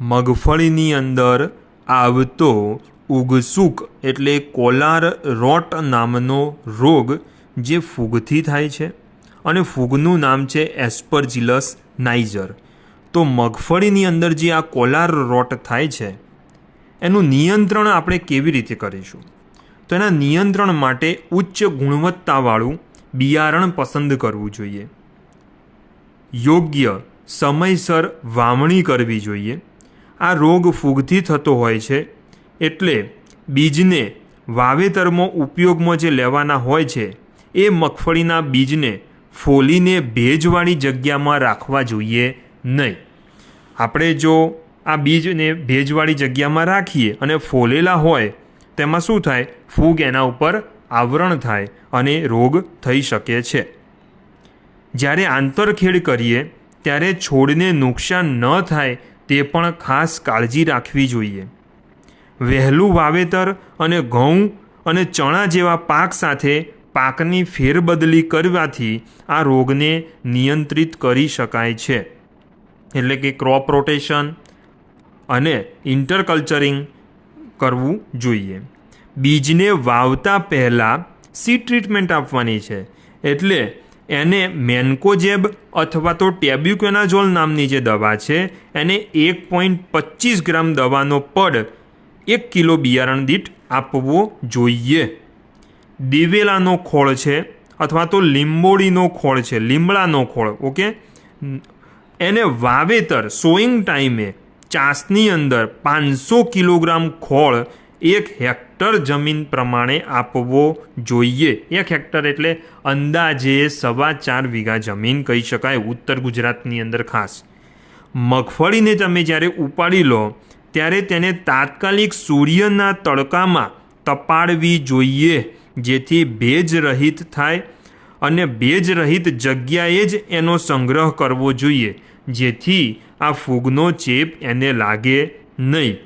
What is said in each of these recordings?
મગફળીની અંદર આવતો ઉગસુક એટલે કોલાર રોટ નામનો રોગ જે ફૂગથી થાય છે. અને ફૂગનું નામ છે એસ્પરજિલસ નાઇઝર. તો મગફળીની અંદર જે આ કોલાર રોટ થાય છે, એનું નિયંત્રણ આપણે કેવી રીતે કરીશું? તો એના નિયંત્રણ માટે ઉચ્ચ ગુણવત્તાવાળું બિયારણ પસંદ કરવું જોઈએ. યોગ્ય સમયસર વાવણી કરવી જોઈએ. આ રોગ ફૂગથી થતો હોય છે, એટલે બીજને વાવેતરમાં ઉપયોગમાં જે લેવાના હોય છે, એ મગફળીના બીજને ફોલીને ભેજવાળી જગ્યામાં રાખવા જોઈએ નહીં. આપણે જો આ બીજને ભેજવાળી જગ્યામાં રાખીએ અને ફોલેલા હોય, તેમાં શું થાય? ફૂગ એના ઉપર આવરણ થાય અને રોગ થઈ શકે છે. જ્યારે આંતરખેડ કરીએ, ત્યારે છોડને નુકસાન ન થાય તે પણ ખાસ કાળજી રાખવી જોઈએ. વહેલું વાવેતર અને ઘઉં અને ચણા જેવા પાક સાથે પાકની ફેરબદલી કરવાથી આ રોગને નિયંત્રિત કરી શકાય છે. એટલે કે ક્રોપ રોટેશન અને ઇન્ટરકલ્ચરિંગ કરવું જોઈએ. બીજને વાવતા પહેલાં સી ટ્રીટમેન્ટ આપવાની છે. એટલે એને મેન્કોજેબ અથવા તો ટેબ્યુકેનાઝોલ નામની જે દવા છે, એને એક પોઈન્ટ પચીસ ગ્રામ દવાનો પડ એક કિલો બિયારણ દીઠ આપવો જોઈએ. દિવેલાનો ખોળ છે અથવા તો લીંબોડીનો ખોળ છે, લીમડાનો ખોળ, ઓકે? એને વાવેતર સોઈંગ ટાઈમે ચાસની અંદર પાંચસો કિલોગ્રામ ખોળ એક હેક્ટર જમીન પ્રમાણે આપવો જોઈએ. એક હેક્ટર એટલે અંદાજે સવા ચાર વીઘા જમીન કહી શકાય ઉત્તર ગુજરાતની અંદર ખાસ. મગફળીને તમે જ્યારે ઉપાડી લો, ત્યારે તેને તાત્કાલિક સૂર્યના તડકામાં તપાડવી જોઈએ, જેથી ભેજ રહિત થાય અને ભેજ રહિત જગ્યાએ જ એનો સંગ્રહ કરવો જોઈએ, જેથી આ ફૂગનો ચેપ એને લાગે નહીં.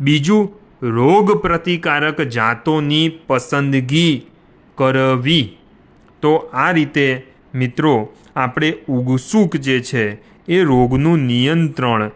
બીજું રોગ પ્રતિકારક જાતોની પસંદગી કરવી. તો આ રીતે, મિત્રો, આપણે ઉગસુક જે છે, એ રોગનું નિયંત્રણ